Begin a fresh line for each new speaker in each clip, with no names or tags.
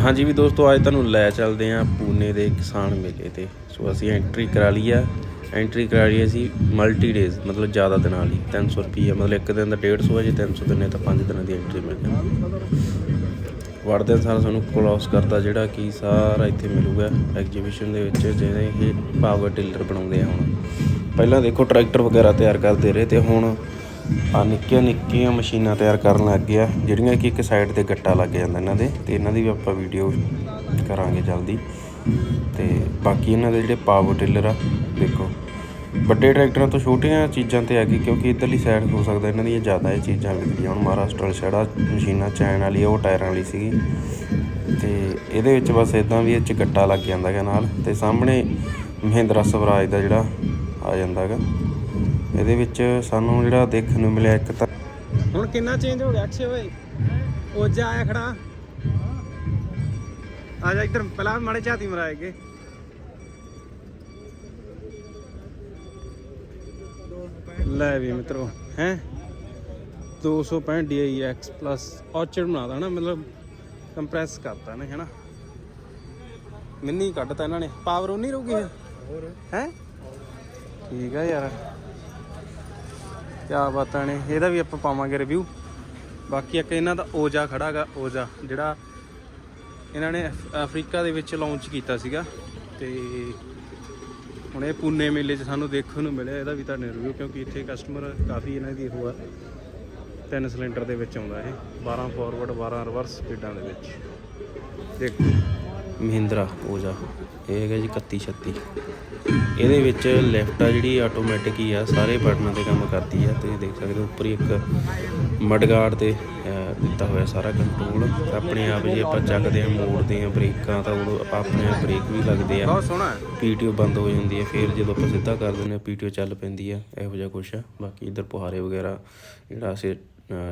ਹਾਂਜੀ ਵੀ ਦੋਸਤੋ, ਅੱਜ ਤੁਹਾਨੂੰ ਲੈ ਚੱਲਦੇ ਆਂ ਪੂਨੇ ਦੇ ਕਿਸਾਨ ਮੇਲੇ ਤੇ। ਸੋ ਅਸੀਂ ਐਂਟਰੀ ਕਰਾ ਲਈ ਆ। ਐਂਟਰੀ ਕਰਾ ਲਈ ਅਸੀਂ ਮਲਟੀ ਡੇਜ਼ ਮਤਲਬ ਜ਼ਿਆਦਾ ਦਿਨਾਂ ਲਈ। 300 ਰੁਪਏ ਮਤਲਬ ਇੱਕ ਦਿਨ ਦਾ 150 ਹੈ ਜੇ 300 ਦਿਨ ਤਾਂ 5 ਦਿਨਾਂ ਦੀ ਐਂਟਰੀ ਮਿਲ ਜਾਂਦੀ ਵੜਦੇ ਸਾਰਾ ਸਾਨੂੰ ਕਲੋਸ ਕਰਦਾ ਜਿਹੜਾ ਕਿ ਸਾਰਾ ਇੱਥੇ ਮਿਲੂਗਾ ਐਗਜੀਬਿਸ਼ਨ ਦੇ ਵਿੱਚ ਜਿਹੜੇ ਇਹ ਪਾਵਰ ਟਿਲਰ ਬਣਾਉਂਦੇ ਆ ਹੁਣ। ਪਹਿਲਾਂ ਦੇਖੋ, ਟਰੈਕਟਰ ਵਗੈਰਾ ਤਿਆਰ ਕਰਦੇ ਰਹੇ ਤੇ ਹੁਣ ਆ ਨਿੱਕੀਆਂ ਨਿੱਕੀਆਂ ਮਸ਼ੀਨਾਂ ਤਿਆਰ ਕਰਨ ਲੱਗ ਗਿਆ ਜਿਹੜੀਆਂ ਕਿ ਇੱਕ ਸਾਈਡ ਤੇ ਗੱਟਾ ਲੱਗ ਜਾਂਦਾ ਇਹਨਾਂ ਦੇ ਤੇ ਇਹਨਾਂ ਦੀ ਵੀ ਆਪਾਂ ਵੀਡੀਓ ਕਰਾਂਗੇ ਜਲਦੀ। ਤੇ ਬਾਕੀ ਇਹਨਾਂ ਦੇ ਜਿਹੜੇ ਪਾਵਰ ਟਿਲਰ ਆ ਦੇਖੋ। ਵੱਡੇ ਟਰੈਕਟਰਾਂ ਤੋਂ ਛੋਟੀਆਂ ਚੀਜ਼ਾਂ ਤੇ ਆ ਗਈ ਕਿਉਂਕਿ ਇਧਰਲੀ ਸਾਈਡ ਹੋ ਸਕਦਾ ਇਹਨਾਂ ਦੀਆਂ ਜ਼ਿਆਦਾ ਇਹ ਚੀਜ਼ਾਂ ਵਿਕਦੀਆਂ ਹੁਣ। ਮਹਾਰਾਸ਼ਟਰ ਵਾਲੀ ਸਾਈਡ ਆ ਮਸ਼ੀਨਾਂ ਚੈਨ ਵਾਲੀ ਆ, ਉਹ ਟਾਇਰਾਂ ਵਾਲੀ ਸੀਗੀ। ਤੇ ਇਹਦੇ ਵਿੱਚ ਬਸ ਇਦਾਂ ਵੀ ਇਹ ਚ ਗੱਟਾ ਲੱਗ ਜਾਂਦਾ ਹੈਗਾ ਨਾਲ ਤੇ ਸਾਹਮਣੇ ਮਹਿੰਦਰਾ ਸਵਰਾਜ ਦਾ ਜਿਹੜਾ ਆ ਜਾਂਦਾ ਹੈਗਾ। ਇਹਦੇ ਵਿੱਚ ਸਾਨੂੰ ਜਿਹੜਾ ਦੇਖਣ ਨੂੰ ਮਿਲਿਆ ਇੱਕ ਤਾਂ
ਹੁਣ ਕਿੰਨਾ ਚੇਂਜ ਹੋ ਗਿਆ? ਅਕਸ਼ੇ ਓਏ। ਓਜਾ ਆਇਆ ਖੜਾ। ਆ ਜਾ ਇੱਧਰ ਪਹਿਲਾਂ ਮਾੜੇ ਝਾਤੀ ਮਰਾਏਗੇ ਲੈ ਵੀ ਮਿੱਤਰੋ ਹੈ? 265 DI X ਪਲੱਸ ਔਚਰ ਬਣਾਦਾ ਨਾ ਮਤਲਬ ਕੰਪਰੈਸ ਕਰਤਾ ਨੇ ਹੈਨਾ? ਮਿੰਨੀ ਕੱਢਤਾ ਇਹਨਾਂ ਨੇ। ਪਾਵਰ ਉਨੀ ਰਹੂਗੀ ਹੋਰ। ਹੈ? ਠੀਕ ਆ ਯਾਰ। ਕਿਆ ਬਾਤਾਂ ਨੇ, ਇਹਦਾ ਵੀ ਆਪਾਂ ਪਾਵਾਂਗੇ ਰਿਵਿਊ ਬਾਕੀ ਇੱਕ ਇਹਨਾਂ ਦਾ ਓਜਾ ਖੜਾਗਾ ਓਜਾ, ਜਿਹੜਾ ਇਹਨਾਂ ਨੇ ਅਫ- ਅਫਰੀਕਾ ਦੇ ਵਿੱਚ ਲਾਂਚ ਕੀਤਾ ਸੀਗਾ। ਤੇ ਹੁਣ ਇਹ ਪੂਨੇ ਮੇਲੇ 'ਚ ਸਾਨੂੰ ਦੇਖਣ ਨੂੰ ਮਿਲਿਆ, ਇਹਦਾ ਵੀ ਤੁਹਾਨੂੰ ਰਿਵਿਊ ਕਿਉਂਕਿ ਇੱਥੇ ਕਸਟਮਰ ਕਾਫੀ ਇਹਨਾਂ ਦੀ ਉਹ ਆ। ਤਿੰਨ ਸਿਲੰਡਰ ਦੇ ਵਿੱਚ ਆਉਂਦਾ ਇਹ 12 ਫਾਰਵਰਡ 12 ਰਿਵਰਸ ਸਪੀਡਾਂ ਦੇ ਵਿੱਚ। ਦੇਖੋ।
ਮਹਿੰਦਰਾ ਓਜਾ। ਇਹ ਹੈਗਾ ਜੀ 3136 ਇਹਦੇ ਵਿੱਚ ਲੈਫਟ ਆ ਜਿਹੜੀ ਆਟੋਮੈਟਿਕ ਹੀ ਆ ਸਾਰੇ ਬਟਨਾਂ ਤੇ ਕੰਮ ਕਰਦੀ ਆ। ਤੁਸੀਂ ਦੇਖ ਸਕਦੇ ਹੋ ਉੱਪਰ ਹੀ ਇੱਕ ਮਡਗਾਰਡ ਤੇ ਦਿੱਤਾ ਹੋਇਆ ਸਾਰਾ ਕੰਟਰੋਲ ਆਪਣੇ ਆਪ ਜੇ ਆਪਾਂ ਚੱਕਦੇ ਆ ਮੋੜਦੇ ਆ ਬ੍ਰੇਕਾਂ ਤਾਂ ਉਦੋਂ ਆਪਣੇ ਆਪ ਬ੍ਰੇਕ ਵੀ ਲੱਗਦੇ ਆ।
ਬਹੁਤ ਸੋਹਣਾ
ਪੀਟੀਓ ਬੰਦ ਹੋ ਜਾਂਦੀ ਹੈ ਫਿਰ ਜਦੋਂ ਆਪਾਂ ਸਿੱਧਾ ਕਰ ਦਿੰਦੇ ਆ ਪੀਟੀਓ ਚੱਲ ਪੈਂਦੀ ਆ ਇਹੋ ਜਿਹਾ ਕੁਛ ਆ। ਬਾਕੀ ਇਧਰ ਪੁਹਾਰੇ ਵਗੈਰਾ ਜਿਹੜਾ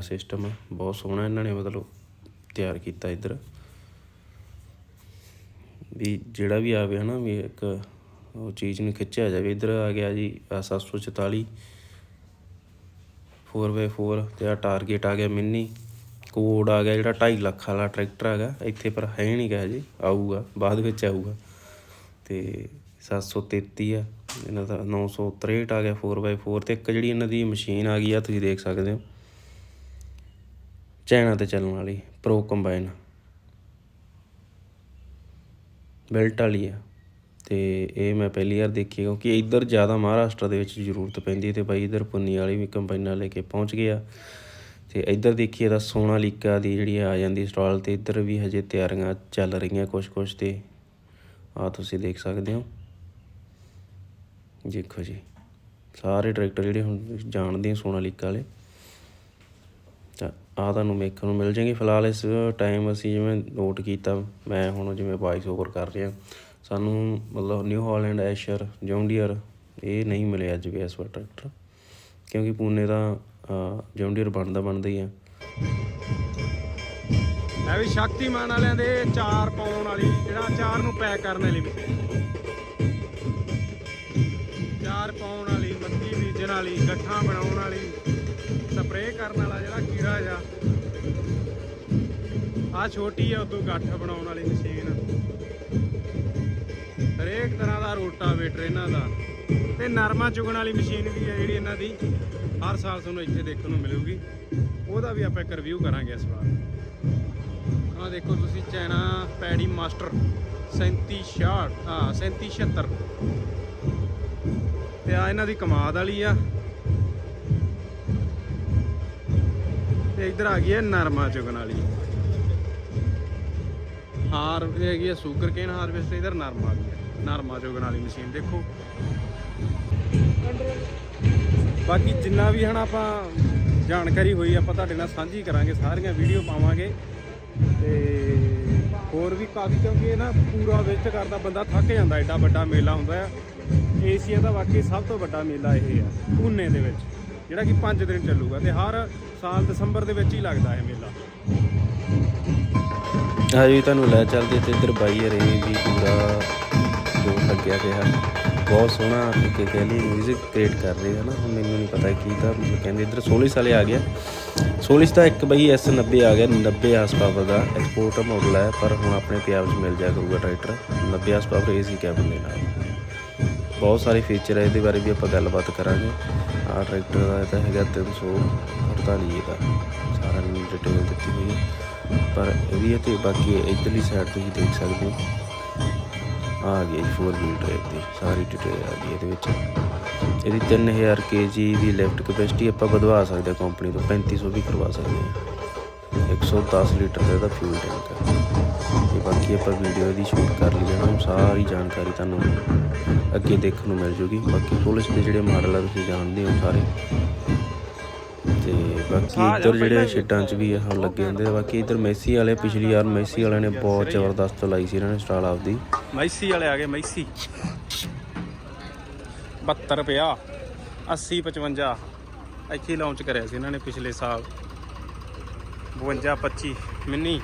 ਸਿਸਟਮ ਬਹੁਤ ਸੋਹਣਾ ਇਹਨਾਂ ਨੇ ਮਤਲਬ ਤਿਆਰ ਕੀਤਾ ਇਧਰ। ਵੀ ਜਿਹੜਾ ਵੀ ਆਵੇ ਨਾ ਵੀ ਇੱਕ ਉਹ ਚੀਜ਼ ਨੂੰ ਖਿੱਚਿਆ ਜਾਵੇ। ਇੱਧਰ ਆ ਗਿਆ ਜੀ ਆਹ 744 4x4 ਤੇ ਆ ਟਾਰਗੇਟ ਆ ਗਿਆ ਮਿੰਨੀ। ਕੋਡ ਆ ਗਿਆ ਜਿਹੜਾ 2.5 ਲੱਖ ਵਾਲਾ ਟਰੈਕਟਰ ਹੈਗਾ। ਇੱਥੇ ਪਰ ਹੈ ਨਹੀਂ ਗਾ ਜੀ ਆਊਗਾ, ਬਾਅਦ ਵਿੱਚ ਆਊਗਾ। ਤੇ 733 ਆ, ਇਹਨਾਂ ਦਾ 963 ਆ ਗਿਆ 4x4 ਤੇ ਇੱਕ ਜਿਹੜੀ ਇਹਨਾਂ ਦੀ ਮਸ਼ੀਨ ਆ ਗਈ ਆ, ਤੁਸੀਂ ਦੇਖ ਸਕਦੇ ਹੋ। ਚੈਨਾ ਤੇ ਚੱਲਣ ਵਾਲੀ ਪ੍ਰੋ ਕੰਬਾਈਨ ਬੈਲਟ ਵਾਲੀ ਆ। ਅਤੇ ਇਹ ਮੈਂ ਪਹਿਲੀ ਵਾਰ ਦੇਖੀ ਕਿਉਂਕਿ ਇੱਧਰ ਜ਼ਿਆਦਾ ਮਹਾਰਾਸ਼ਟਰ ਦੇ ਵਿੱਚ ਜ਼ਰੂਰਤ ਪੈਂਦੀ ਅਤੇ ਬਾਈ ਇੱਧਰ ਪੁੰਨੀ ਵਾਲੀ ਵੀ ਕੰਬਾਈਨਾਂ ਲੈ ਕੇ ਪਹੁੰਚ ਗਿਆ ਅਤੇ ਇੱਧਰ ਦੇਖੀਏ ਤਾਂ ਸੋਨਾਲੀਕਾ ਦੀ ਜਿਹੜੀ ਆ ਜਾਂਦੀ ਸਟਾਲ ਅਤੇ ਇੱਧਰ ਵੀ ਹਜੇ ਤਿਆਰੀਆਂ ਚੱਲ ਰਹੀਆਂ ਕੁਛ ਕੁਛ ਤੇ। ਆ ਤੁਸੀਂ ਦੇਖ ਸਕਦੇ ਹੋ। ਦੇਖੋ ਜੀ, ਸਾਰੇ ਟਰੈਕਟਰ ਜਿਹੜੇ ਹੁਣ ਜਾਣਦੇ ਆ ਸੋਨਾਲੀਕਾ ਵਾਲੇ। ਆਹ ਤੁਹਾਨੂੰ ਵੇਖਣ ਨੂੰ ਮਿਲ ਜਾਏਗੀ। ਫਿਲਹਾਲ ਇਸ ਟਾਈਮ ਅਸੀਂ ਜਿਵੇਂ ਨੋਟ ਕੀਤਾ, ਮੈਂ ਹੁਣ ਜਿਵੇਂ ਵਾਇਸ ਓਵਰ ਕਰ ਰਿਹਾ। ਸਾਨੂੰ ਮਤਲਬ ਨਿਊ ਹਾਲੈਂਡ ਐਸ਼ਰ ਜੌਂਡੀਅਰ ਇਹ ਨਹੀਂ ਮਿਲੇ ਅੱਜ ਵੀ ਇਸ ਵਾਰ ਟਰੈਕਟਰ ਕਿਉਂਕਿ ਪੂਨੇ ਦਾ ਜੌਂਡੀਅਰ ਬਣਦਾ ਬਣਦਾ ਹੀ ਆ।
ਇਹ ਵੀ ਸ਼ਕਤੀਮਾਨ ਵਾਲਿਆਂ ਦੇ ਚਾਰ ਪਾਉਣ ਵਾਲੀ, ਜਿਹੜਾ ਚਾਰ ਨੂੰ ਪੈਕ ਕਰਨ ਵਾਲੀ ਚਾਰ ਪਾਉਣ ਵਾਲੀ, ਮੱਕੀ ਬੀਜਣ ਵਾਲੀ, ਗੱਠਾਂ ਬਣਾਉਣ ਵਾਲੀ। ਸਪਰੇਅ ਕਰਨ ਵਾਲਾ ਜਿਹੜਾ ਕੀੜਾ ਆ ਆ ਛੋਟੀ ਆ, ਉਦੋਂ ਗੱਠ ਬਣਾਉਣ ਵਾਲੀ ਮਸ਼ੀਨ। ਹਰੇਕ ਤਰ੍ਹਾਂ ਦਾ ਰੋਟਾਵੇਟਰ ਇਹਨਾਂ ਦਾ। ਤੇ ਨਰਮਾ ਚੁਗਣ ਵਾਲੀ ਮਸ਼ੀਨ ਵੀ ਹੈ ਜਿਹੜੀ ਇਹਨਾਂ ਦੀ। ਹਰ ਸਾਲ ਤੁਹਾਨੂੰ ਇੱਥੇ ਦੇਖਣ ਨੂੰ ਮਿਲੂਗੀ। ਉਹਦਾ ਵੀ ਆਪਾਂ ਇੱਕ ਰਿਵਿਊ ਕਰਾਂਗੇ ਇਸ ਵਾਰ। ਆ ਦੇਖੋ ਤੁਸੀਂ ਚੈਨਾ ਪੈਡੀ ਮਾਸਟਰ 3766 ਹਾਂ 3776 ਤੇ ਆ ਇਹਨਾਂ ਦੀ ਕਮਾਦ ਵਾਲੀ ਆ। ਤੇ ਇਧਰ ਆ ਗਈ ਹੈ ਨਰਮਾ ਚੁਗਣ ਵਾਲੀ। ਹਾਰ ਹੈਗੀ ਹੈ ਸ਼ੂਗਰ ਕੇਨ ਹਾਰਵੈਸਟ ਇਧਰ ਨਰਮਾ ਵੀ ਹੈ। ਨਰਮਾ ਚੁਗਣ ਵਾਲੀ ਮਸ਼ੀਨ ਦੇਖੋ। ਬਾਕੀ ਜਿੰਨਾ ਵੀ ਹਨ ਆਪਾਂ ਜਾਣਕਾਰੀ ਹੋਈ, ਆਪਾਂ ਤੁਹਾਡੇ ਨਾਲ ਸਾਂਝੀ ਕਰਾਂਗੇ, ਸਾਰੀਆਂ ਵੀਡੀਓ ਪਾਵਾਂਗੇ। ਤੇ ਹੋਰ ਵੀ ਕਾਫੀ, ਕਿਉਂਕਿ ਇਹ ਨਾ ਪੂਰਾ ਵਿਜ਼ਿਟ ਕਰਦਾ ਬੰਦਾ, ਥੱਕ ਜਾਂਦਾ, ਐਡਾ ਵੱਡਾ ਮੇਲਾ ਹੁੰਦਾ ਆ। ਏਸ਼ੀਆ ਦਾ ਵਾਕਈ ਸਭ ਤੋਂ ਵੱਡਾ ਮੇਲਾ ਇਹ ਆ, ਪੂਨੇ ਦੇ ਵਿੱਚ। ਜਿਹੜਾ ਕਿ 5 ਦਿਨ ਚੱਲੂਗਾ ਤੇ ਹਰ ਸਾਲ ਦਸੰਬਰ ਦੇ ਵਿੱਚ ਹੀ ਲੱਗਦਾ ਇਹ ਮੇਲਾ।
ਆ ਜੀ, ਤੁਹਾਨੂੰ ਲੈ ਚੱਲਦੇ ਤੇ ਇੱਧਰ ਬਾਈ ਹਰੇ ਵੀ ਪੂਰਾ ਜੋ ਲੱਗਿਆ ਗਿਆ ਬਹੁਤ ਸੋਹਣਾ ਅੱਗੇ ਕਹਿ ਲਈ ਮਿਊਜ਼ਿਕ ਕ੍ਰੀਏਟ ਕਰ ਰਹੇ ਹਨ ਹੁਣ ਮੈਨੂੰ ਨਹੀਂ ਪਤਾ ਕੀ ਦਾ ਕਹਿੰਦੇ ਇੱਧਰ 16 ਸਾਲੇ ਆ ਗਿਆ। 16 ਦਾ ਇੱਕ ਬਈ S90 ਆ ਗਿਆ 90 ਹਾਰਸ ਪਾਵਰ ਦਾ ਐਕਸਪੋਰਟ ਮਾਡਲ ਹੈ, ਪਰ ਹੁਣ ਆਪਣੇ ਪੰਜਾਬ 'ਚ ਮਿਲ ਜਾਇਆ ਕਰੂਗਾ tractor 90 horse power AC cabin ਦੇ ਨਾਲ। ਬਹੁਤ ਸਾਰੇ ਫੀਚਰ ਹੈ ਇਹਦੇ ਬਾਰੇ ਵੀ ਆਪਾਂ ਗੱਲਬਾਤ ਕਰਾਂਗੇ। ਆਹ ਟਰੈਕਟਰ ਦਾ ਇਹ ਤਾਂ ਹੈਗਾ 348 ਦਾ ਸਾਰਾ ਨੂੰ ਡਿਟੇਲ ਦਿੱਤੀ ਹੋਈ ਹੈ। ਪਰ ਇਹਦੀ ਹੈ ਤੇ ਬਾਕੀ ਇਧਰਲੀ ਸਾਈਡ ਤੁਸੀਂ ਦੇਖ ਸਕਦੇ ਹੋ। ਆ ਗਈ 4 ਵੀਲ ਡਰਾਈਵ ਦੀ, ਸਾਰੀ ਡਿਟੇਲ ਆ ਗਈ ਇਹਦੇ ਵਿੱਚ। ਇਹਦੀ 3000 kg ਦੀ ਲਿਫਟ ਕੈਪੈਸਿਟੀ ਆਪਾਂ ਵਧਵਾ ਸਕਦੇ ਹਾਂ ਕੰਪਨੀ ਤੋਂ 3500 ਵੀ ਕਰਵਾ ਸਕਦੇ ਹਾਂ। 110 ਲੀਟਰ ਦਾ ਇਹਦਾ ਫਿਊਲ ਟੈਂਕ ਹੈ। ਤੇ ਬਾਕੀ ਆਪਾਂ ਵੀਡੀਓ ਇਹਦੀ ਸ਼ੂਟ ਕਰ ਲਈ ਹੈ ਨਾ ਸਾਰੀ ਜਾਣਕਾਰੀ ਤੁਹਾਨੂੰ ਅੱਗੇ ਦੇਖਣ ਨੂੰ ਮਿਲ ਜੂਗੀ। ਬਾਕੀ ਪੁਲਿਸ ਦੇ ਜਿਹੜੇ ਮਾਡਲ ਆ ਤੁਸੀਂ ਜਾਣਦੇ ਹੋ ਸਾਰੇ। ਤੇ ਬਾਕੀ ਇੱਧਰ ਜਿਹੜੇ ਸ਼ੀਟਾਂ 'ਚ ਵੀ ਇਹ ਲੱਗੇ ਹੁੰਦੇ ਆ ਬਾਕੀ ਇੱਧਰ ਮੈਸੀ ਵਾਲੇ ਪਿਛਲੀ ਵਾਰ ਮੈਸੀ ਵਾਲਿਆਂ ਨੇ ਬਹੁਤ ਜ਼ਬਰਦਸਤ ਲਾਈ ਸੀ ਇਹਨਾਂ ਨੇ ਸਟਾਲ ਆਪਦੀ।
ਮੈਸੀ ਵਾਲੇ ਆ ਗਏ ਮੈਸੀ। 72 ਰੁਪਿਆ 80 55 ਇੱਥੇ ਲਾਂਚ ਕਰਿਆ ਸੀ ਇਹਨਾਂ ਨੇ ਪਿਛਲੇ ਸਾਲ। 52 25 ਮਿੰਨੀ।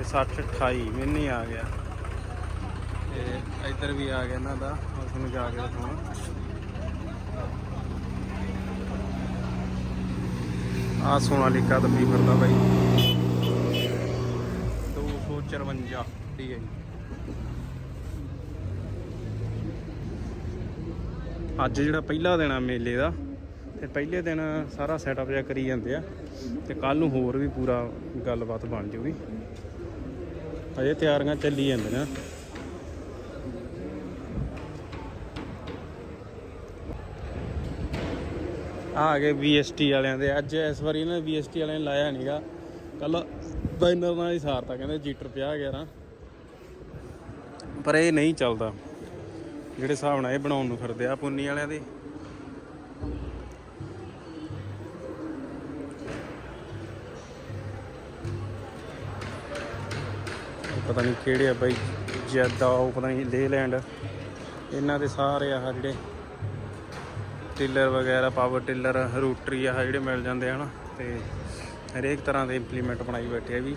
ਤੇ 60 28 ਮਿੰਨੀ ਆ ਗਿਆ। ਤੇ ਇੱਧਰ ਵੀ ਆ ਗਿਆ ਇਹਨਾਂ ਦਾ ਹੁਣ ਤੁਹਾਨੂੰ ਜਾ ਕੇ ਦਿਖਾਉਣਾ ਆ ਸੋਨਾਲੀਕਾ ਦਾ ਵੀ ਫਿਰਦਾ ਬਾਈ 254 ਠੀਕ ਹੈ ਜੀ। ਅੱਜ ਜਿਹੜਾ ਪਹਿਲਾ ਦਿਨ ਆ ਮੇਲੇ ਦਾ, ਤੇ ਪਹਿਲੇ ਦਿਨ ਸਾਰਾ ਸੈਟਅਪ ਜਿਹਾ ਕਰੀ ਜਾਂਦੇ ਆ, ਤੇ ਕੱਲ ਨੂੰ ਹੋਰ ਵੀ ਪੂਰਾ ਗੱਲਬਾਤ ਬਣ ਜੂਗੀ। ਅਜੇ ਤਿਆਰੀਆਂ ਚੱਲੀ ਜਾਂਦੀਆਂ। ਆ ਆ ਗਏ VST ਵਾਲਿਆਂ ਦੇ। ਅੱਜ ਇਸ ਵਾਰੀ ਇਹਨਾਂ VST ਵਾਲਿਆਂ ਨੇ ਲਾਇਆ ਨਹੀਂਗਾ ਕੱਲ ਬਾਈਨਰ ਨਾਲ ਹੀ ਸਾਰਤਾ, ਕਹਿੰਦੇ ਜੀਟਰ 50 11 ਪਰ ਇਹ ਨਹੀਂ ਚੱਲਦਾ। ਜਿਹੜੇ ਹਿਸਾਬ ਨਾਲ ਇਹ ਬਣਾਉਣ ਨੂੰ ਫਿਰਦੇ ਆ ਪੁੰਨੀ ਵਾਲਿਆਂ ਦੇ। ਪਤਾ ਨਹੀਂ ਕਿਹੜੇ ਆ ਬਾਈ, ਜੈਦਾ ਉਹ ਪਤਾ ਨਹੀਂ ਲੇਲੈਂਡ ਇਹਨਾਂ ਦੇ ਸਾਰੇ ਆਹ ਜਿਹੜੇ ਟਿਲਰ ਵਗੈਰਾ, ਪਾਵਰ ਟਿਲਰ, ਰੂਟਰੀ ਆਹ ਜਿਹੜੇ ਮਿਲ ਜਾਂਦੇ ਹਨ, ਤੇ ਹਰੇਕ ਤਰ੍ਹਾਂ ਦੇ ਇੰਪਲੀਮੈਂਟ ਬਣਾਈ ਬੈਠੇ ਆ ਵੀ।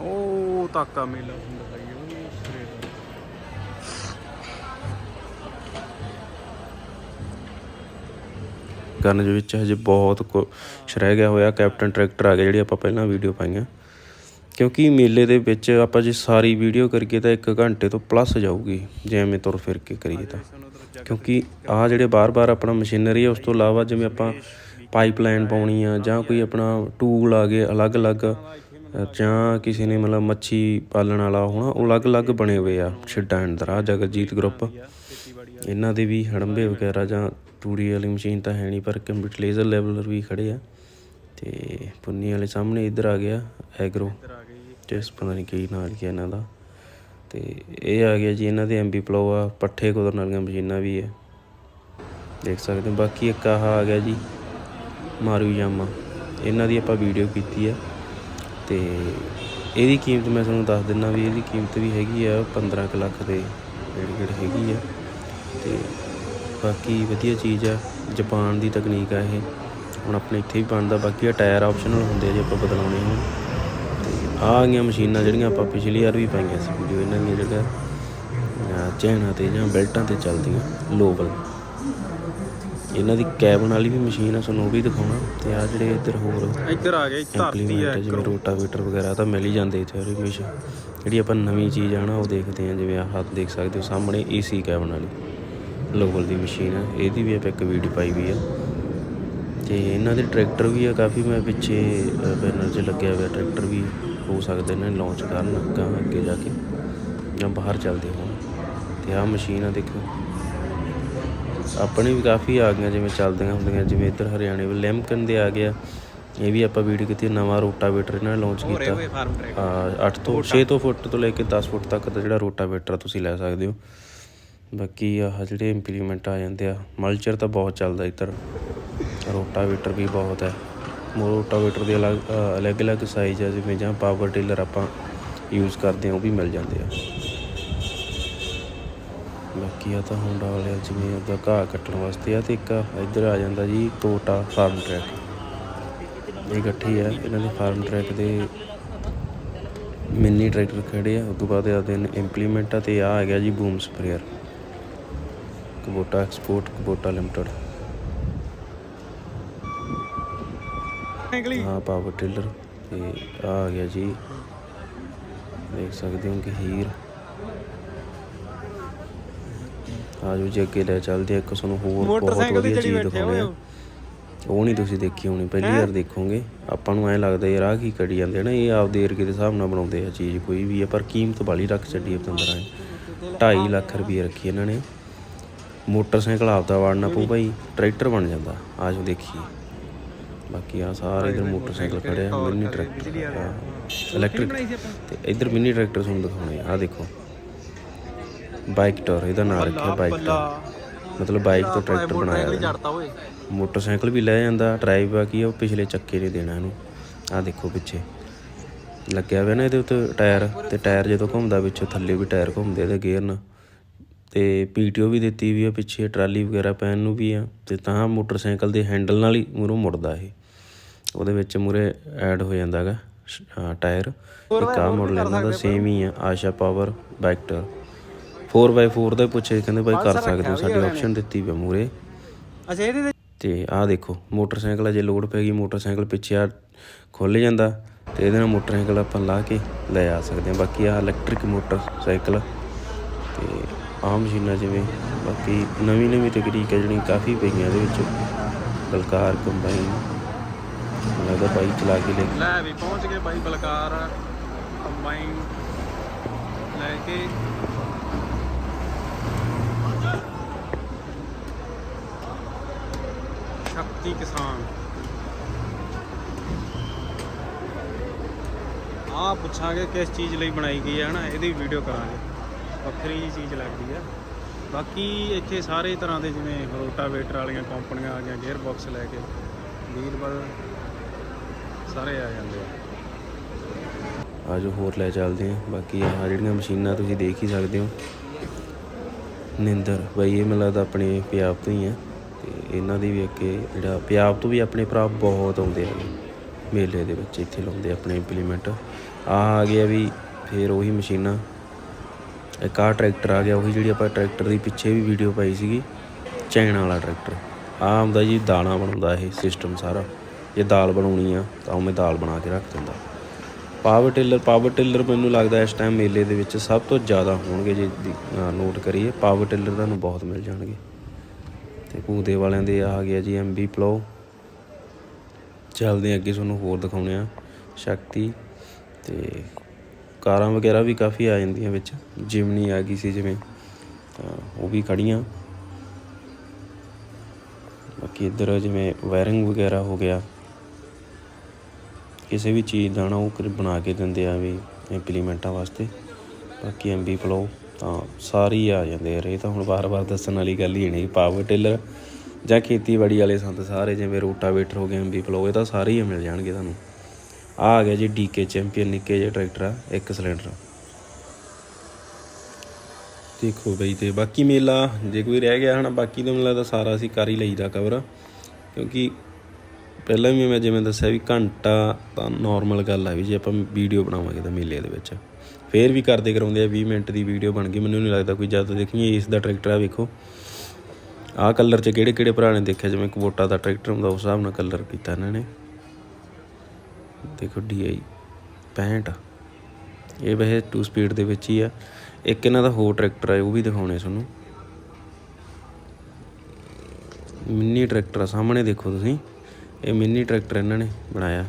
ਉਹ ਤਾਕਾ ਮੇਲਾ ਹੁੰਦਾ ਭਾਈ
ਕਰਨ ਦੇ ਵਿੱਚ ਹਜੇ ਬਹੁਤ ਕੁਛ ਰਹਿ ਗਿਆ ਹੋਇਆ, ਕੈਪਟਨ ਟਰੈਕਟਰ ਆ ਗਿਆ, ਜਿਹੜੀ ਆਪਾਂ ਪਹਿਲਾਂ ਵੀਡੀਓ ਪਾਈਆਂ। ਕਿਉਂਕਿ ਮੇਲੇ ਦੇ ਵਿੱਚ ਆਪਾਂ ਜੇ ਸਾਰੀ ਵੀਡੀਓ ਕਰੀਏ ਤਾਂ 1 ਘੰਟੇ ਤੋਂ ਪਲੱਸ ਜਾਊਗੀ, ਜੇ ਐਵੇਂ ਤੁਰ ਫਿਰ ਕੇ ਕਰੀਏ ਤਾਂ। ਕਿਉਂਕਿ ਆਹ ਜਿਹੜੇ ਬਾਰ-ਬਾਰ ਆਪਣਾ ਮਸ਼ੀਨਰੀ ਹੈ ਉਸ ਤੋਂ ਇਲਾਵਾ ਜਿਵੇਂ ਆਪਾਂ ਪਾਈਪਲਾਈਨ ਪਾਉਣੀ ਆ, ਜਾਂ ਕੋਈ ਆਪਣਾ ਟੂਲ ਆ ਗਏ ਅਲੱਗ-ਅਲੱਗ, ਜਾਂ ਕਿਸੇ ਨੇ ਮਤਲਬ ਮੱਛੀ ਪਾਲਣ ਵਾਲਾ ਹੋਣਾ, ਉਹ ਅਲੱਗ-ਅਲੱਗ ਬਣੇ ਹੋਏ ਆ ਛਿੱਡਾਂ ਅੰਦਰ ਆ ਜਗਜੀਤ ਗਰੁੱਪ ਇਹਨਾਂ ਦੇ ਵੀ ਹੜੰਬੇ ਵਗੈਰਾ ਜਾਂ ਤੂੜੀ ਵਾਲੀ ਮਸ਼ੀਨ ਤਾਂ ਹੈ ਨਹੀਂ, ਪਰ ਕੰਪਿਊਟਰ ਲੇਜ਼ਰ ਲੈਵਲਰ ਵੀ ਖੜੇ ਆ, ਤੇ ਪੁੰਨੀ ਵਾਲੇ ਸਾਹਮਣੇ ਇੱਧਰ ਆ ਗਿਆ ਐਗਰੋ
ਇੱਧਰ ਆ
ਪਤਾ ਨਹੀਂ ਕੀ ਨਾਂ ਲਿਖਿਆ ਇਹਨਾਂ ਦਾ। ਤੇ ਇਹ ਆ ਗਿਆ ਜੀ, ਇਹਨਾਂ ਦੇ ਐਮਬੀ ਪਲੋ ਆ, ਪੱਠੇ ਕੁਤਰਨ ਵਾਲੀਆਂ ਮਸ਼ੀਨਾਂ ਵੀ ਹੈ ਦੇਖ ਸਕਦੇ ਹੋ, ਬਾਕੀ ਇੱਕ ਆਹ ਆ ਗਿਆ ਜੀ, ਮਾਰੂ ਜਾਮਾ ਇਹਨਾਂ ਦੀ ਆਪਾਂ ਵੀਡੀਓ ਕੀਤੀ ਆ। ਤੇ ਇਹਦੀ ਕੀਮਤ ਮੈਂ ਤੁਹਾਨੂੰ ਦੱਸ ਦਿੰਦਾ ਵੀ ਇਹਦੀ ਕੀਮਤ ਵੀ ਹੈਗੀ ਆ 15 ਕੁ ਲੱਖ ਦੇ ਜਿਹੜੀ ਜਿਹੜੀ ਹੈਗੀ ਆ। ਤੇ ਬਾਕੀ ਵਧੀਆ ਚੀਜ਼ ਆ, ਜਾਪਾਨ ਦੀ ਤਕਨੀਕ ਆ ਇਹ। ਹੁਣ ਆਪਣੇ ਇੱਥੇ ਵੀ ਬਣਦਾ, ਬਾਕੀ ਆ ਟਾਇਰ ਆਪਸ਼ਨਲ ਹੁੰਦੇ ਆ ਜੇ ਆਪਾਂ ਬਦਲਾਉਣੇ ਹੋਣ। ਆਹ ਗਈਆਂ ਮਸ਼ੀਨਾਂ ਜਿਹੜੀਆਂ ਆਪਾਂ ਪਿਛਲੀ ਵਾਰ ਵੀ ਪਾਈਆਂ ਸੀ ਵੀਡੀਓ ਇਹਨਾਂ ਦੀਆਂ ਜਿਹੜਾ ਚੈਨਾਂ ਤੇ ਜਾਂ ਬੈਲਟਾਂ ਤੇ ਚੱਲਦੀਆਂ ਲੋਵਲ। ਇਹਨਾਂ ਦੀ ਕੈਬਨ ਵਾਲੀ ਵੀ ਮਸ਼ੀਨ ਆ ਤੁਹਾਨੂੰ ਉਹ ਵੀ ਦਿਖਾਉਣਾ। ਤੇ ਆ ਜਿਹੜੇ ਇੱਧਰ ਹੋਰ
ਇੱਧਰ ਆ ਗਈ ਧਰਤੀ ਹੈ
ਜਿਵੇਂ ਰੋਟਾਵੇਟਰ ਵਗੈਰਾ ਤਾਂ ਮਿਲ ਹੀ ਜਾਂਦੇ ਇੱਥੇ ਹਮੇਸ਼ਾ ਜਿਹੜੀ ਆਪਾਂ ਨਵੀਂ ਚੀਜ਼ ਆ ਨਾ ਉਹ ਦੇਖਦੇ ਆ ਜਿਵੇਂ ਆਹ ਦੇਖ ਸਕਦੇ ਹੋ ਸਾਹਮਣੇ ਏਸੀ ਕੈਬਨ ਵਾਲੀ ਲੋਕਲ ਦੀ ਮਸ਼ੀਨ ਆ। ਇਹਦੀ ਵੀ ਆਪਾਂ ਇੱਕ ਵੀਡੀਓ ਪਾਈ ਵੀ ਆ। ਤੇ ਇਹਨਾਂ ਦੇ ਟਰੈਕਟਰ ਵੀ ਆ ਕਾਫੀ ਮੈਂ ਪਿੱਛੇ ਬੈਨਰ 'ਚ ਲੱਗਿਆ ਹੋਇਆ ਟਰੈਕਟਰ ਵੀ ਹੋ ਸਕਦਾ ਇਹਨਾਂ ਨੇ ਲਾਂਚ ਕਰਨ ਅੱਗਾ ਅੱਗੇ ਜਾ ਕੇ ਜਾਂ ਬਾਹਰ ਚੱਲਦੇ ਹੋਣ। ਤੇ ਆਹ ਮਸ਼ੀਨ ਆ ਦੇਖੋ। ਆਪਣੇ ਵੀ ਕਾਫੀ ਆ ਗਈਆਂ ਜਿਵੇਂ ਚੱਲਦੀਆਂ ਹੁੰਦੀਆਂ ਜਿਵੇਂ ਇੱਧਰ ਹਰਿਆਣੇ ਵਿੱਚ ਲੈਮਕਨ ਦੇ ਆ ਗਿਆ ਇਹ ਵੀ ਆਪਾਂ ਵੀਡੀਓ ਕੀਤੀ ਨਵਾਂ ਰੋਟਾਵੇਟਰ ਇਹਨਾਂ ਨੇ ਲਾਂਚ ਕੀਤਾ।
ਹੋਏ ਫਾਰਮ ਟਰੈਕ
ਆ 8 ਤੋਂ 6 ਤੋਂ ਫੁੱਟ ਤੋਂ ਲੈ ਕੇ 10 ਫੁੱਟ ਤੱਕ ਦਾ ਜਿਹੜਾ ਰੋਟਾਵੇਟਰ ਤੁਸੀਂ ਲੈ ਸਕਦੇ ਹੋ। ਬਾਕੀ ਆਹ ਜਿਹੜੇ ਇੰਪਲੀਮੈਂਟ ਆ ਜਾਂਦੇ ਆ ਮਲਚਰ ਤਾਂ ਬਹੁਤ ਚੱਲਦਾ ਇੱਧਰ। ਰੋਟਾਵੇਟਰ ਵੀ ਬਹੁਤ ਹੈ। ਰੋਟਾਵੇਟਰ ਦੇ ਅਲੱਗ ਅਲੱਗ-ਅਲੱਗ ਸਾਈਜ਼ ਆ, ਜਿਵੇਂ ਜਾਂ ਪਾਵਰ ਟਿਲਰ ਆਪਾਂ ਯੂਜ਼ ਕਰਦੇ ਆ ਉਹ ਵੀ ਮਿਲ ਜਾਂਦੇ ਆ। ਬਾਕੀ ਆ ਤਾਂ ਹੋਂਡਾ ਵਾਲੇ ਜਿਵੇਂ ਉਹਦਾ ਘਾਹ ਕੱਟਣ ਵਾਸਤੇ ਆ ਤੇ ਇੱਕ ਇੱਧਰ ਆ ਜਾਂਦਾ ਜੀ ਟੋਟਾ ਫਾਰਮ ਟਰੈਕ ਇਹ ਇਕੱਠੀ ਆ, ਇਹਨਾਂ ਦੇ ਫਾਰਮ ਟਰੈਕ ਦੇ ਮਿੰਨੀ ਟਰੈਕਟਰ ਖੜੇ ਆ, ਉਸ ਤੋਂ ਬਾਅਦ ਆ ਦਿਨ ਇੰਪਲੀਮੈਂਟ ਆ ਤੇ ਆ ਆ ਗਿਆ ਜੀ boom sprayer Kubota export Kubota limited ਹਾਂ ਪਾਵਰ ਟਿਲਰ ਤੇ ਆ ਆ ਗਿਆ ਜੀ। ਦੇਖ ਸਕਦੇ ਹੋ ਕਿ ਹੀਰ। ਆਜੋ ਜੀ ਅੱਗੇ ਲੈ ਚੱਲਦੇ ਆ ਇੱਕ ਤੁਹਾਨੂੰ ਹੋਰ ਬਹੁਤ ਵਧੀਆ ਚੀਜ਼ ਦਿਖਾਉਂਦੇ ਆ। ਉਹ ਨਹੀਂ ਤੁਸੀਂ ਦੇਖੀ ਹੋਣੀ ਪਹਿਲੀ ਵਾਰ ਦੇਖੋਗੇ। ਆਪਾਂ ਨੂੰ ਐ ਲੱਗਦਾ ਯਾਰ ਆਹ ਕੀ ਕਰੀ ਜਾਂਦੇ ਆ ਨਾ ਇਹ ਆਪਦੇ ਏਰੀਏ ਦੇ ਹਿਸਾਬ ਨਾਲ ਬਣਾਉਂਦੇ ਆ ਚੀਜ਼। ਕੋਈ ਵੀ ਆ ਪਰ ਕੀਮਤ ਵਾਲੀ ਰੱਖ ਛੱਡੀ ਪਤੰਦਰਾਂ ਨੇ। 2.5 ਲੱਖ ਰੁਪਏ ਰੱਖੀ ਇਹਨਾਂ ਨੇ। ਮੋਟਰਸਾਈਕਲ ਆਪਦਾ ਵਾੜਨਾ ਪਊ ਭਾਈ ਟਰੈਕਟਰ ਬਣ ਜਾਂਦਾ। ਆਜੋ ਦੇਖੀਏ। ਬਾਕੀ ਆ ਸਾਰੇ ਇਧਰ ਮੋਟਰਸਾਈਕਲ ਖੜੇ ਆ ਮਿੰਨੀ ਟਰੈਕਟਰ। ਇਲੈਕਟ੍ਰਿਕ ਤੇ ਇਧਰ ਮਿੰਨੀ ਟਰੈਕਟਰ ਤੁਹਾਨੂੰ ਦਿਖਾਉਣੇ ਆ ਦੇਖੋ। ਬਾਈਕ ਟਰ ਇਹਦਾ ਨਾਮ ਰੱਖਿਆ ਬਾਈਕ ਟਰ ਮਤਲਬ ਬਾਈਕ ਤੋਂ ਟਰੈਕਟਰ ਬਣਾਇਆ ਮੋਟਰਸਾਈਕਲ ਵੀ ਲੈ ਜਾਂਦਾ ਡਰਾਈਵ ਆ ਕੀ ਆ ਉਹ ਪਿਛਲੇ ਚੱਕੇ ਨੇ ਦੇਣਾ ਇਹਨੂੰ। ਆਹ ਦੇਖੋ ਪਿੱਛੇ। ਲੱਗਿਆ ਹੋਇਆ ਨਾ ਇਹਦੇ ਉੱਤੇ ਟਾਇਰ ਤੇ ਟਾਇਰ ਜਦੋਂ ਘੁੰਮਦਾ ਵਿੱਚੋਂ ਥੱਲੇ ਵੀ ਟਾਇਰ ਘੁੰਮਦੇ ਇਹਦੇ ਗੇਅਰ ਨਾਲ। ਤੇ ਪੀਟੀਓ ਵੀ ਦਿੱਤੀ ਵੀ ਆ ਪਿੱਛੇ ਟਰਾਲੀ ਵਗੈਰਾ ਪੈਣ ਨੂੰ ਵੀ ਆ ਤੇ ਤਾਂ ਮੋਟਰਸਾਈਕਲ ਦੇ ਹੈਂਡਲ ਨਾਲ ਹੀ ਮੂਹਰੋਂ ਮੁੜਦਾ ਇਹ। ਉਹਦੇ ਵਿੱਚ ਮੂਰੇ ਐਡ ਹੋ ਜਾਂਦਾ ਹੈਗਾ ਅਹ ਟਾਇਰ। ਇੱਕ ਆਹ ਮਾਡਲ ਇਹਨਾਂ ਦਾ ਸੇਮ ਹੀ ਆ ਆਸ਼ਾ ਪਾਵਰ ਬਾਈਕਟਰ 4x4 ਦਾ ਹੀ ਪੁੱਛੇ ਕਹਿੰਦੇ ਬਾਈ ਕਰ ਸਕਦੇ ਹੋ ਸਾਡੀ ਆਪਸ਼ਨ ਦਿੱਤੀ ਵੀ ਮੂਰੇ
ਅੱਛਾ ਇਹਦੇ ਤੇ
ਆਹ ਦੇਖੋ ਮੋਟਰਸਾਈਕਲ ਆ ਜੇ ਲੋਡ ਪੈ ਗਈ ਮੋਟਰਸਾਈਕਲ ਪਿੱਛੇ ਆ ਖੁੱਲ ਜਾਂਦਾ ਤੇ ਇਹਦੇ ਨਾਲ ਮੋਟਰਸਾਈਕਲ ਆਪਾਂ ਲਾ ਕੇ ਲੈ ਆ ਸਕਦੇ ਹਾਂ। ਬਾਕੀ ਆ ਇਲੈਕਟ੍ਰਿਕ ਮੋਟਰਸਾਈਕਲ ਤੇ ਆਮ ਮਸ਼ੀਨਾਂ ਜਿਵੇਂ ਬਾਕੀ ਨਵੀਂ ਨਵੀਂ ਤਕਨੀਕ ਹੈ ਜਿਹੜੀ ਕਾਫੀ ਪਈਆਂ ਇਹਦੇ ਵਿੱਚ। ਬਲਕਾਰ ਕੰਬਾਈਨ ਲੱਗਦਾ ਬਾਈ ਚਲਾ ਕੇ ਲੈ
ਲੈ ਵੀ ਪਹੁੰਚ ਗਏ ਬਾਈ ਬਲਕਾਰ ਕੰਬਾਈਨ ਲੈ ਕੇ। ਸ਼ਕਤੀ ਕਿਸਾਨ। ਆ ਪੁੱਛਾਂਗੇ ਕਿਸ ਚੀਜ਼ ਲਈ ਬਣਾਈ ਗਈ ਹੈ, ਹਨਾ? ਇਹਦੀ ਵੀਡੀਓ ਕਰਾਂਗੇ। ਵੱਖਰੀ ਜੀ ਚੀਜ਼ ਲੱਗਦੀ ਹੈ ਬਾਕੀ ਇੱਥੇ ਸਾਰੇ ਤਰ੍ਹਾਂ ਦੇ ਜਿਵੇਂ ਰੋਟਾਵੇਟਰ ਵਾਲੀਆਂ ਕੰਪਨੀਆਂ ਆ ਗਈਆਂ ਗੇਅਰ ਬਾਕਸ ਲੈ ਕੇ, ਵੀਲ ਬਲ, ਸਾਰੇ ਆ ਜਾਂਦੇ ਆ।
ਆਜੋ ਹੋਰ ਲੈ ਚੱਲਦੇ ਆ ਬਾਕੀ ਆਹ ਜਿਹੜੀਆਂ ਮਸ਼ੀਨਾਂ ਤੁਸੀਂ ਦੇਖ ਹੀ ਸਕਦੇ ਹੋ। ਨਿੰਦਰ, ਬਈ ਇਹ ਮੈਨੂੰ ਲੱਗਦਾ ਆਪਣੇ ਪੰਜਾਬ ਤੋਂ ਹੀ ਆ। ਤੇ ਇਹਨਾਂ ਦੀ ਵੀ ਅੱਗੇ ਜਿਹੜਾ ਪੰਜਾਬ ਤੋਂ ਵੀ ਆਪਣੇ ਭਰਾ ਬਹੁਤ ਆਉਂਦੇ ਆ। ਮੇਲੇ ਦੇ ਵਿੱਚ ਇੱਥੇ ਲਾਉਂਦੇ ਆਪਣੇ ਇੰਪਲੀਮੈਂਟ ਆ ਆ ਗਿਆ ਵੀ ਫੇਰ ਉਹੀ ਮਸ਼ੀਨਾਂ। ਇੱਕ ਆਹ ਟਰੈਕਟਰ ਆ ਗਿਆ, ਉਹੀ ਜਿਹੜੀ ਆਪਾਂ ਟਰੈਕਟਰ ਦੀ ਪਿੱਛੇ ਵੀ ਵੀਡੀਓ ਪਾਈ ਸੀਗੀ, ਚੈਨ ਵਾਲਾ ਟਰੈਕਟਰ। ਆ ਆਉਂਦਾ ਜੀ ਦਾਣਾ ਬਣਾਉਂਦਾ ਇਹ ਸਿਸਟਮ ਸਾਰਾ। ਜੇ ਦਾਲ ਬਣਾਉਣੀ ਆ, ਤਾਂ ਉਹ ਮੈਂ ਦਾਲ ਬਣਾ ਕੇ ਰੱਖ ਦਿੰਦਾ। ਪਾਵਰ ਟਿਲਰ ਪਾਵਰ ਟਿਲਰ ਮੈਨੂੰ ਲੱਗਦਾ ਇਸ ਟਾਈਮ ਮੇਲੇ ਦੇ ਵਿੱਚ ਸਭ ਤੋਂ ਜ਼ਿਆਦਾ ਹੋਣਗੇ ਜੇ ਨੋਟ ਕਰੀਏ। ਪਾਵਰ ਟਿਲਰ ਤੁਹਾਨੂੰ ਬਹੁਤ ਮਿਲ ਜਾਣਗੇ। ਤੇ ਭੂਦੇ ਵਾਲਿਆਂ ਦੇ ਆ ਗਿਆ ਜੀ ਐਮਬੀ ਪਲੋ ਚੱਲਦੇ ਹਾਂ ਅੱਗੇ ਤੁਹਾਨੂੰ ਹੋਰ ਦਿਖਾਉਣੇ ਆ ਸ਼ਕਤੀ ਤੇ ਕਾਰਾਂ ਵਗੈਰਾ ਵੀ ਕਾਫੀ ਆ ਜਾਂਦੀਆਂ ਵਿੱਚ, ਜਿਮਨੀ ਆ ਗਈ ਸੀ ਜਿਵੇਂ, ਤਾਂ ਉਹ ਵੀ ਖੜੀਆਂ ਬਾਕੀ ਇੱਧਰ ਜਿਵੇਂ ਵਾਇਰਿੰਗ ਵਗੈਰਾ ਹੋ ਗਿਆ। ਕਿਸੇ ਵੀ ਚੀਜ਼ ਦਾ ਨਾ ਉਹ ਬਣਾ ਕੇ ਦਿੰਦੇ ਆ ਵੀ ਇੰਪਲੀਮੈਂਟਾਂ ਵਾਸਤੇ। ਬਾਕੀ ਐਮਬੀ ਫਲੋ ਤਾਂ ਸਾਰੀ ਆ ਜਾਂਦੇ ਆ। ਇਹ ਤਾਂ ਹੁਣ ਵਾਰ-ਵਾਰ ਦੱਸਣ ਵਾਲੀ ਗੱਲ ਹੀ ਨਹੀਂ ਪਾਵਰ ਟਿਲਰ ਜਾਂ ਖੇਤੀਬਾੜੀ ਵਾਲੇ ਸੰਦ ਸਾਰੇ ਜਿਵੇਂ ਰੋਟਾਵੇਟਰ ਹੋ ਗਿਆ ਐਮਬੀ ਫਲੋ ਇਹ ਤਾਂ ਸਾਰੇ ਹੀ ਮਿਲ ਜਾਣਗੇ ਤੁਹਾਨੂੰ। ਆ ਆ ਗਿਆ ਜੀ ਡੀਕੇ ਚੈਂਪੀਅਨ, ਨਿੱਕੇ ਜਿਹੇ ਟਰੈਕਟਰ ਆ, ਇੱਕ ਸਿਲੰਡਰ। ਦੇਖੋ ਬਈ ਤੇ ਬਾਕੀ ਮੇਲਾ, ਜੇ ਕੋਈ ਰਹਿ ਗਿਆ ਹਨਾ, ਬਾਕੀ ਤਾਂ ਮੈਨੂੰ ਲੱਗਦਾ ਸਾਰਾ ਅਸੀਂ ਕਰ ਹੀ ਲਈਦਾ ਕਵਰ ਕਿਉਂਕਿ ਪਹਿਲਾਂ ਵੀ ਮੈਂ ਜਿਵੇਂ ਦੱਸਿਆ ਵੀ ਘੰਟਾ ਤਾਂ ਨਾਰਮਲ ਗੱਲ ਆ ਵੀ ਜੇ ਆਪਾਂ ਵੀਡੀਓ ਬਣਾਵਾਂਗੇ ਤਾਂ ਮੇਲੇ ਦੇ ਵਿੱਚ। ਫੇਰ ਵੀ ਕਰਦੇ ਕਰਾਉਂਦੇ ਆ 20 ਮਿੰਟ ਦੀ ਵੀਡੀਓ ਬਣ ਗਈ, ਮੈਨੂੰ ਨਹੀਂ ਲੱਗਦਾ ਕੋਈ ਜ਼ਿਆਦਾ ਦੇਖੀਏ ਇਸ ਦਾ ਟਰੈਕਟਰ ਆ ਵੇਖੋ। ਆਹ ਕਲਰ 'ਚ ਕਿਹੜੇ ਕਿਹੜੇ ਭਰਾ ਨੇ ਦੇਖਿਆ, ਜਿਵੇਂ ਕਬੋਟਾ ਦਾ ਟਰੈਕਟਰ ਹੁੰਦਾ, ਉਸ ਹਿਸਾਬ ਨਾਲ ਕਲਰ ਕੀਤਾ ਇਹਨਾਂ ਨੇ। ਦੇਖੋ DI 65 ਇਹ ਵੈਸੇ 2 ਸਪੀਡ ਦੇ ਵਿੱਚ ਹੀ ਆ। ਇੱਕ ਇਹਨਾਂ ਦਾ ਹੋਰ ਟਰੈਕਟਰ ਹੈ ਉਹ ਵੀ ਦਿਖਾਉਣੇ ਤੁਹਾਨੂੰ। ਮਿੰਨੀ ਟਰੈਕਟਰ ਆ, ਸਾਹਮਣੇ ਦੇਖੋ ਤੁਸੀਂ। ਇਹ ਮਿੰਨੀ ਟਰੈਕਟਰ ਇਹਨਾਂ ਨੇ ਬਣਾਇਆ।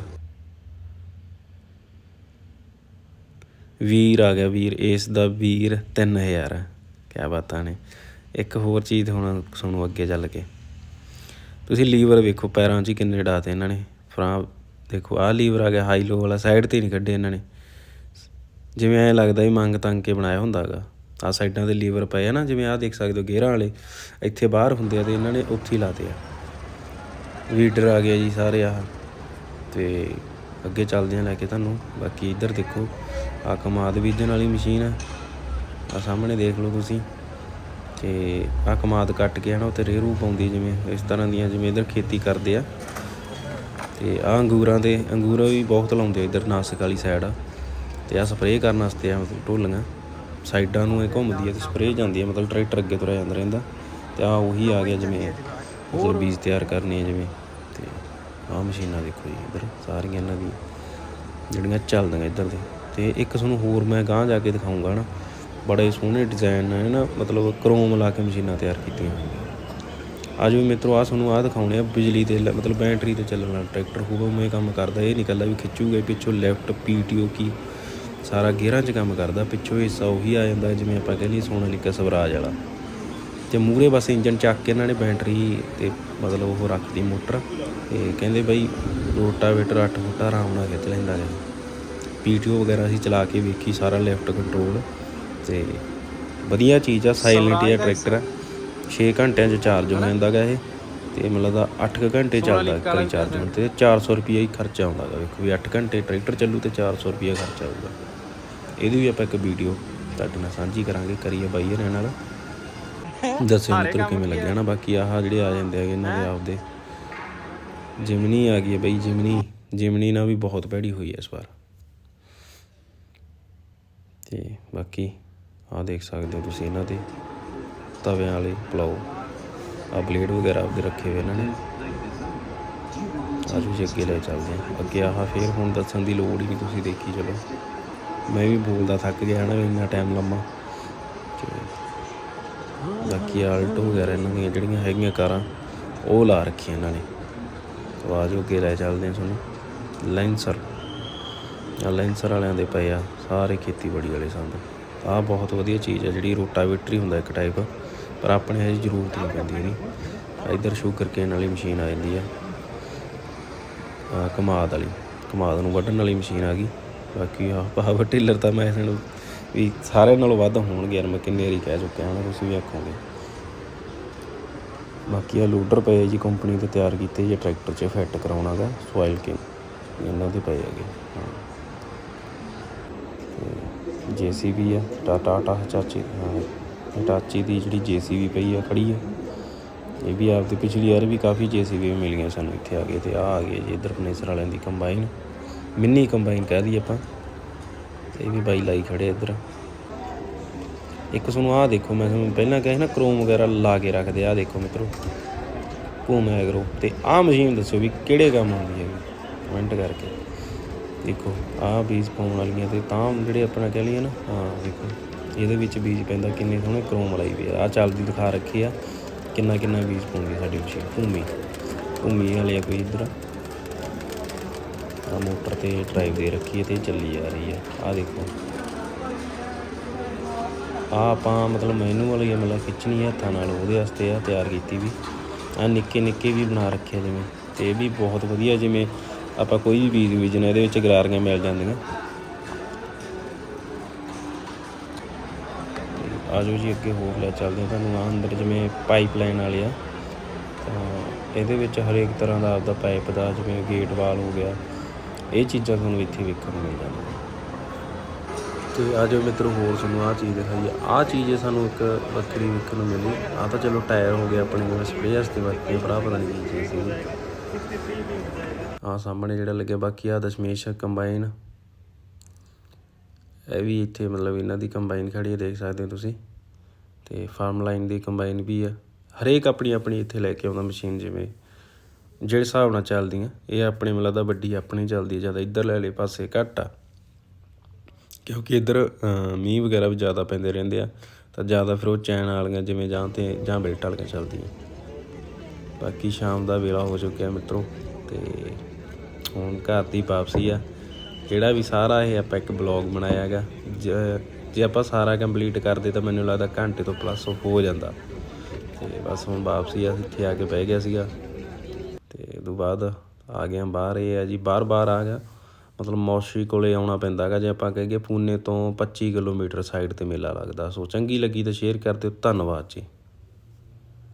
ਵੀਰ ਆ ਗਿਆ ਵੀਰ, ਇਸ ਦਾ ਵੀਰ 3000 ਹੈ ਕਿਆ ਬਾਤਾਂ ਨੇ। ਇੱਕ ਹੋਰ ਚੀਜ਼ ਹੁਣ ਤੁਹਾਨੂੰ ਅੱਗੇ ਚੱਲ ਕੇ। ਤੁਸੀਂ ਲੀਵਰ ਵੇਖੋ, ਪੈਰਾਂ 'ਚ ਹੀ ਕਿੰਨੇ ਡਾਤੇ ਇਹਨਾਂ ਨੇ। ਫਰਾਂ ਦੇਖੋ, ਆਹ ਲੀਵਰ ਆ ਗਿਆ ਹਾਈ ਲੋ ਵਾਲਾ ਸਾਈਡ ਤੇ ਨਹੀਂ ਕੱਢੇ ਇਹਨਾਂ ਨੇ। ਜਿਵੇਂ ਐ ਲੱਗਦਾ ਵੀ ਮੰਗ ਤੰਗ ਕੇ ਬਣਾਇਆ ਹੁੰਦਾ ਹੁੰਦਾਗਾ ਆ ਸਾਈਡਾਂ ਦੇ ਲੀਵਰ ਪਏ ਆ ਨਾ, ਜਿਵੇਂ ਆਹ ਦੇਖ ਸਕਦੇ ਹੋ, ਗੇਰਾਂ ਵਾਲੇ। ਇੱਥੇ ਬਾਹਰ ਹੁੰਦੇ ਆ ਤੇ ਇਹਨਾਂ ਨੇ ਉੱਥੇ ਹੀ ਲਾਤੇ ਆ। ਵੀਡਰ ਆ ਗਿਆ ਜੀ ਸਾਰੇ ਆਹ। ਤੇ ਅੱਗੇ ਚੱਲਦੇ ਆ ਲੈ ਕੇ ਤੁਹਾਨੂੰ। ਬਾਕੀ ਇੱਧਰ ਦੇਖੋ ਆ ਕਮਾਦ ਬੀਜਣ ਵਾਲੀ ਮਸ਼ੀਨ ਆ। ਆ ਸਾਹਮਣੇ ਦੇਖ ਲਓ ਤੁਸੀਂ। ਤੇ ਆ ਕਮਾਦ ਕੱਟ ਕੇ ਹਨਾ ਉੱਤੇ ਰੇਰੂ ਪਾਉਂਦੀ ਜਿਵੇਂ, ਇਸ ਤਰ੍ਹਾਂ ਦੀਆਂ ਜਿਵੇਂ ਇੱਧਰ ਖੇਤੀ ਕਰਦੇ ਆ। ਤੇ ਆ ਅੰਗੂਰਾਂ ਦੇ, ਅੰਗੂਰ ਵੀ ਬਹੁਤ ਲਾਉਂਦੇ ਆ ਇੱਧਰ ਨਾਸਿਕ ਵਾਲੀ ਸਾਈਡ ਆ। ਤੇ ਆ ਸਪਰੇਅ ਕਰਨ ਵਾਸਤੇ ਆ ਮਤਲਬ ਢੋਲੀਆਂ। ਸਾਈਡਾਂ ਨੂੰ ਇਹ ਘੁੰਮਦੀ ਹੈ ਤੇ ਸਪਰੇਅ ਜਾਂਦੀ ਹੈ ਮਤਲਬ ਟਰੈਕਟਰ ਅੱਗੇ ਤੁਰਿਆ ਜਾਂਦਾ ਰਹਿੰਦਾ। ਤੇ ਆ ਉਹੀ ਆ ਗਿਆ ਜਿਵੇਂ ਮਤਲਬ ਬੀਜ ਤਿਆਰ ਕਰਨੇ ਆ ਜਿਵੇਂ। ਤੇ ਆ ਮਸ਼ੀਨਾਂ ਦੇਖੋ ਜੀ ਇੱਧਰ, ਸਾਰੀਆਂ ਇਹਨਾਂ ਦੀ ਜਿਹੜੀਆਂ ਚੱਲਦੀਆਂ ਇੱਧਰ ਦੇ। ਤੇ ਇੱਕ ਤੁਹਾਨੂੰ ਹੋਰ ਮੈਂ ਗਾਂਹ ਜਾ ਕੇ ਦਿਖਾਉਂਗਾ ਨਾ। ਬੜੇ ਸੋਹਣੇ ਡਿਜ਼ਾਈਨ ਨੇ ਨਾ ਮਤਲਬ ਕਰੋਮ ਲਾ ਕੇ ਮਸ਼ੀਨਾਂ ਤਿਆਰ ਕੀਤੀਆਂ ਹੋਈਆਂ। ਅੱਜ ਵੀ ਮਿੱਤਰੋ ਆ ਤੁਹਾਨੂੰ ਆ ਦਿਖਾਉਣੇ ਆ ਬਿਜਲੀ ਤੇ ਮਤਲਬ ਬੈਟਰੀ ਤੇ ਚੱਲਣ ਵਾਲਾ ਟਰੈਕਟਰ ਹੋਊਗਾ ਉਵੇਂ ਕੰਮ ਕਰਦਾ ਇਹ ਨਹੀਂ ਕੱਲਾ ਵੀ ਖਿੱਚੂਗਾ ਪਿੱਛੋਂ ਲੈਫਟ ਪੀਟੀਓ ਕੀ। ਸਾਰਾ ਗੇਅਰਾਂ 'ਚ ਕੰਮ ਕਰਦਾ ਪਿੱਛੋਂ ਹਿੱਸਾ ਉਹੀ ਆ ਜਾਂਦਾ ਜਿਵੇਂ ਆਪਾਂ ਕਹਿੰਦੇ ਸੋਨਾਲੀਕਾ ਸਵਰਾਜ ਵਾਲਾ। ਤੇ ਮੂਰੇ ਬਸ ਇੰਜਨ ਚੱਕ ਕੇ ਇਹਨਾਂ ਨੇ ਬੈਟਰੀ ਤੇ ਮਤਲਬ ਉਹ ਰੱਖਦੀ ਮੋਟਰ ਤੇ ਕਹਿੰਦੇ ਬਈ ਰੋਟਾਵੇਟਰ 8 ਫੁੱਟਾ ਆਰਾਮ ਨਾਲ ਖਿੱਚ ਲੈਂਦਾ ਹੈ। ਪੀਟੀਓ ਵਗੈਰਾ ਅਸੀਂ ਚਲਾ ਕੇ ਵੇਖੀ ਸਾਰਾ ਲੈਫਟ ਕੰਟਰੋਲ ਤੇ ਵਧੀਆ ਚੀਜ਼ ਆ ਸਾਇਲੈਂਟ ਜਿਹਾ ਟਰੈਕਟਰ। ਆ 6 ਘੰਟਿਆਂ 'ਚ ਚਾਰਜ ਹੋ ਜਾਂਦਾ ਗਾ ਇਹ। ਤੇ ਮੈਨੂੰ ਲੱਗਦਾ 8 ਘੰਟੇ ਚੱਲਦਾ ਵਾਰੀ ਚਾਰਜ ਹੋਣ। ਤੇ 400 ਰੁਪਈਆ ਹੀ ਖਰਚਾ ਆਉਂਦਾ ਗਾ। ਵੇਖੋ ਵੀ 8 ਘੰਟੇ ਟਰੈਕਟਰ ਚੱਲੂ ਤੇ 400 ਰੁਪਈਆ ਖਰਚਾ ਆਊਗਾ। ਇਹਦੀ ਵੀ ਆਪਾਂ ਇੱਕ ਵੀਡੀਓ ਤੁਹਾਡੇ ਨਾਲ ਸਾਂਝੀ ਕਰਾਂਗੇ। ਕਰੀਏ ਬਾਈ ਇਹਨਾਂ ਨਾਲ। ਦੱਸਿਓ ਮਿੱਤਰੋ ਕਿਵੇਂ ਲੱਗਿਆ ਨਾ। ਬਾਕੀ ਆਹ ਜਿਹੜੇ ਆ ਜਾਂਦੇ ਹੈਗੇ ਇਹਨਾਂ ਦੇ ਆਪਦੇ। ਜਿਮਨੀ ਆ ਗਈ ਹੈ ਬਈ ਜਿਮਨੀ। ਜਿਮਨੀ ਨਾਲ ਵੀ ਬਹੁਤ ਭੈੜੀ ਹੋਈ ਹੈ ਇਸ ਵਾਰ। ਤੇ ਬਾਕੀ ਆਹ ਦੇਖ ਸਕਦੇ ਹੋ ਤੁਸੀਂ ਇਹਨਾਂ ਦੇ। ਤਵਿਆਂ ਵਾਲੇ ਪਲਾਓ। ਆ ਬਲੇਡ ਵਗੈਰਾ ਆਪਦੇ ਰੱਖੇ ਹੋਏ ਇਹਨਾਂ ਨੇ। ਅੱਜ ਜੀ ਅੱਗੇ ਲੈ ਚੱਲਦੇ ਹਾਂ। ਅੱਗੇ ਆਹ ਫੇਰ ਹੁਣ ਦੱਸਣ ਦੀ ਲੋੜ ਹੀ ਨਹੀਂ ਤੁਸੀਂ ਦੇਖੀ, ਚਲੋ। ਮੈਂ ਵੀ ਬੋਲਦਾ ਥੱਕ ਗਿਆ ਨਾ, ਵੀ ਇੰਨਾ ਟਾਈਮ ਲੰਮਾ। ਬਾਕੀ ਆਲਟੋ ਵਗੈਰਾ ਇਹਨਾਂ ਦੀਆਂ ਜਿਹੜੀਆਂ ਹੈਗੀਆਂ ਕਾਰਾਂ, ਉਹ ਲਾ ਰੱਖੀਆਂ ਇਹਨਾਂ ਨੇ। ਤਾਂ ਆਜੋ ਅੱਗੇ ਲੈ ਚੱਲਦੇ ਹਾਂ ਤੁਹਾਨੂੰ। ਲੈਂਸਰ। ਆ ਲੈਂਸਰ ਵਾਲਿਆਂ ਦੇ ਪਏ ਆ, ਸਾਰੇ ਖੇਤੀਬਾੜੀ ਵਾਲੇ ਸੰਦ ਆ ਬਹੁਤ ਵਧੀਆ ਚੀਜ਼ ਆ, ਜਿਹੜੀ ਰੋਟਾਵੇਟਰ ਹੀ ਹੁੰਦਾ ਇੱਕ ਟਾਈਪ ਪਰ ਆਪਣੇ ਹਜੇ ਜ਼ਰੂਰਤ ਨਹੀਂ ਪੈਂਦੀ ਇਹਦੀ। ਇੱਧਰ ਸ਼ੂਗਰ ਕੇਨ ਵਾਲੀ ਮਸ਼ੀਨ ਆ ਜਾਂਦੀ ਆ। ਆ ਕਮਾਦ ਵਾਲੀ, ਕਮਾਦ ਨੂੰ ਵੱਢਣ ਵਾਲੀ ਮਸ਼ੀਨ ਆ ਗਈ। ਬਾਕੀ ਆ ਪਾਵਰ ਟਿਲਰ ਤਾਂ ਮੈਂ ਇਹਨਾਂ ਨੂੰ ਵੀ ਸਾਰਿਆਂ ਨਾਲੋਂ ਵੱਧ ਹੋਣਗੇ ਯਾਰ, ਮੈਂ ਕਿੰਨੇ ਵਾਰੀ ਕਹਿ ਚੁੱਕਿਆ ਹਾਂ ਤੁਸੀਂ ਵੀ ਆਖੋਗੇ। ਬਾਕੀ ਆ ਲੋਡਰ ਪਏ ਜੀ ਕੰਪਨੀ ਤੇ ਤਿਆਰ ਕੀਤੇ ਜੀ, ਟਰੈਕਟਰ 'ਚ ਫਿੱਟ ਕਰਾਉਣਾਗਾ, ਸੋਇਲ ਕੇ ਇਹਨਾਂ ਦੇ ਪਏ ਹੈਗੇ, ਹਾਂ। ਜੀਸੀਬੀ ਆ, ਟਾਟਾ ਟਾ ਚਾਚੀ, ਹਾਂ। ਟਾਚੀ ਦੀ ਜਿਹੜੀ ਜੀਸੀਬੀ ਪਈ ਆ ਖੜੀ ਆ ਇਹ ਵੀ ਆਪਦੀ ਪਿਛਲੀ ਵਾਰ ਵੀ ਕਾਫੀ ਜੀਸੀਬੀ ਮਿਲੀਆਂ ਸਾਨੂੰ ਇੱਥੇ ਆ ਗਏ ਤੇ ਆ ਆ ਗਏ ਜੀ ਇਧਰ ਫਰਨੀਚਰ ਵਾਲਿਆਂ ਦੀ ਕੰਬਾਈਨ ਮਿੰਨੀ ਕੰਬਾਈਨ ਕਹਿ ਦੀ ਆਪਾਂ ਤੇ ਇਹ ਵੀ ਬਾਈ ਲਾਈ ਖੜੇ ਇੱਧਰ ਇੱਕ ਤੁਹਾਨੂੰ ਆਹ ਦੇਖੋ ਮੈਂ ਤੁਹਾਨੂੰ ਪਹਿਲਾਂ ਕਿਹਾ ਨਾ ਕ੍ਰੋਮ ਵਗੈਰਾ ਲਾ ਕੇ ਰੱਖਦੇ ਆ ਦੇਖੋ ਮਿੱਤਰੋ ਘੂਮ ਐਗਰੋ ਤੇ ਆਹ ਮਸ਼ੀਨ ਦੱਸੋ ਵੀ ਕਿਹੜੇ ਕੰਮ ਆਉਂਦੀ ਹੈ ਕਮੈਂਟ ਕਰਕੇ ਦੇਖੋ ਆਹ ਬੀਜ ਪਾਉਣ ਵਾਲੀਆਂ ਤੇ ਤਾਂ ਜਿਹੜੇ ਆਪਣਾ ਕਹਿ ਲਈਏ ਨਾ ਹਾਂ ਦੇਖੋ ਇਹਦੇ ਵਿੱਚ ਬੀਜ ਪੈਂਦਾ ਕਿੰਨੇ ਸੋਹਣੇ ਕ੍ਰੋਮ ਲਾਈ ਵੀ ਆ। ਆਹ ਚੱਲਦੀ ਦਿਖਾ ਰੱਖੀ ਆ, ਕਿੰਨਾ ਕਿੰਨਾ ਬੀਜ ਪਾਉਂਦੀ ਆ ਸਾਡੀ ਮਸ਼ੀਨ, ਭੂਮੀ। ਭੂਮੀ ਵਾਲੀ ਆ ਕੋਈ ਇੱਧਰ। ਆ ਮੋਟਰ ਤੇ ਡਰਾਈਵ ਦੇ ਰੱਖੀ ਹੈ ਤੇ ਚੱਲੀ ਜਾ ਰਹੀ ਆ। ਆ ਦੇਖੋ। ਆ ਆਪਾਂ ਮਤਲਬ ਮੈਨੂ ਵਾਲੀ ਆ, ਮਤਲਬ ਖਿੱਚਣੀ ਹੈ ਹੱਥਾਂ ਨਾਲ, ਉਹਦੇ ਵਾਸਤੇ ਆ ਤਿਆਰ ਕੀਤੀ ਵੀ। ਆ ਨਿੱਕੇ ਨਿੱਕੇ ਵੀ ਬਣਾ ਰੱਖੇ ਆ ਜਿਵੇਂ, ਤੇ ਇਹ ਵੀ ਬਹੁਤ ਵਧੀਆ ਜਿਵੇਂ ਆਪਾਂ ਕੋਈ ਵੀ ਬੀਜ ਬੀਜਣਾ, ਇਹਦੇ ਵਿੱਚ ਗਰਾਰੀਆਂ ਮਿਲ ਜਾਂਦੀਆਂ। ਤੇ ਆ ਜਾਓ ਜੀ, ਅੱਗੇ ਹੋਰ ਲੈ ਚੱਲਦੇ ਹਾਂ ਤੁਹਾਨੂੰ। ਆ ਅੰਦਰ ਜਿਵੇਂ ਪਾਈਪਲਾਈਨ ਵਾਲੇ ਆ। ਤਾਂ ਇਹਦੇ ਵਿੱਚ ਹਰੇਕ ਤਰ੍ਹਾਂ ਦਾ ਆਪਦਾ ਪਾਈਪ ਦਾ, ਜਿਵੇਂ ਗੇਟ ਵਾਲ ਹੋ ਗਿਆ, ਇਹ ਚੀਜ਼ਾਂ ਤੁਹਾਨੂੰ ਇੱਥੇ ਵੇਖਣ ਨੂੰ ਮਿਲ ਜਾਂਦੀਆਂ। ਤੇ ਆ ਜਾਓ ਮਿੱਤਰੋ, ਹੋਰ ਤੁਹਾਨੂੰ ਆਹ ਚੀਜ਼ ਦਿਖਾਈ ਆ ਆਹ ਚੀਜ਼ ਸਾਨੂੰ ਇੱਕ ਵੱਖਰੀ ਵੇਖਣ ਨੂੰ ਮਿਲੀ। ਆ ਤਾਂ ਚਲੋ ਟਾਇਰ ਹੋ ਗਿਆ ਆਪਣੇ, ਜਿਵੇਂ ਸਪਰੇਅ ਵਾਸਤੇ ਵਰਤੇ ਭਰਾ ਪਤਾ ਨਹੀਂ ਕੀ ਚੀਜ਼ ਸੀ ਆ ਸਾਹਮਣੇ ਜਿਹੜਾ ਲੱਗਿਆ, ਬਾਕੀ ਆ ਦਸ਼ਮੇਸ਼ ਕੰਬਾਈਨ ਇਹ ਵੀ ਇੱਥੇ ਮਤਲਬ ਇਹਨਾਂ ਦੀ ਕੰਬਾਈਨ ਖੜੀ ਹੈ ਦੇਖ ਸਕਦੇ ਹੋ ਤੁਸੀਂ। ਤੇ ਫਾਰਮ ਲਾਈਨ ਦੀ ਕੰਬਾਈਨ ਵੀ ਆ। ਹਰੇਕ ਆਪਣੀ ਆਪਣੀ ਇੱਥੇ ਲੈ ਕੇ ਆਉਂਦਾ ਮਸ਼ੀਨ ਜਿਵੇਂ ਜਿਹੜੇ ਹਿਸਾਬ ਨਾਲ ਚੱਲਦੀਆਂ। ਇਹ ਆਪਣੇ ਮਤਲਬ ਦਾ ਵੱਡੀ ਆਪਣੀ ਚੱਲਦੀ ਹੈ ਜ਼ਿਆਦਾ ਇੱਧਰ ਲੈ ਲੈ ਪਾਸੇ ਘੱਟ ਆ। ਕਿਉਂਕਿ ਇੱਧਰ ਮੀਂਹ ਵਗੈਰਾ ਵੀ ਜ਼ਿਆਦਾ ਪੈਂਦੇ ਰਹਿੰਦੇ ਆ। ਤਾਂ ਜ਼ਿਆਦਾ ਫਿਰ ਉਹ ਚੈਨ ਵਾਲੀਆਂ ਜਿਵੇਂ ਜਾਂ ਤੇ, ਜਾਂ ਬੈਲਟ ਵਾਲੀਆਂ ਚੱਲਦੀਆਂ। ਬਾਕੀ ਸ਼ਾਮ ਦਾ ਵੇਲਾ ਹੋ ਚੁੱਕਿਆ ਮਿੱਤਰੋ। ਤੇ ਹੁਣ ਘਰ ਦੀ ਵਾਪਸੀ ਆ। ਜਿਹੜਾ ਵੀ ਸਾਰਾ ਇਹ ਆਪਾਂ ਇੱਕ ਬਲੌਗ ਬਣਾਇਆ ਹੈਗਾ, ਜ- ਜੇ ਆਪਾਂ ਸਾਰਾ ਕੰਪਲੀਟ ਕਰਦੇ ਤਾਂ ਮੈਨੂੰ ਲੱਗਦਾ ਘੰਟੇ ਤੋਂ ਪਲੱਸ ਹੋ ਜਾਂਦਾ। ਤੇ ਬਸ ਹੁਣ ਵਾਪਸੀ ਆ, ਇੱਥੇ ਆ ਕੇ ਬਹਿ ਗਿਆ ਸੀਗਾ। ਤੇ ਉਦੋਂ ਬਾਅਦ ਆ ਗਿਆ, ਬਾਹਰ ਇਹ ਆ ਜੀ, ਬਾਹਰ ਬਾਹਰ ਆ ਗਿਆ। ਮਤਲਬ ਮੌਸ਼ੀ ਕੋਲੇ ਆਉਣਾ ਪੈਂਦਾ ਹੈਗਾ, ਜੇ ਆਪਾਂ ਕਹੀਏ ਪੂਨੇ ਤੋਂ 25 ਕਿਲੋਮੀਟਰ ਸਾਈਡ ਤੇ ਮੇਲਾ ਲੱਗਦਾ। ਸੋ ਚੰਗੀ ਲੱਗੀ ਤਾਂ ਸ਼ੇਅਰ ਕਰ ਦਿਓ, ਧੰਨਵਾਦ ਜੀ।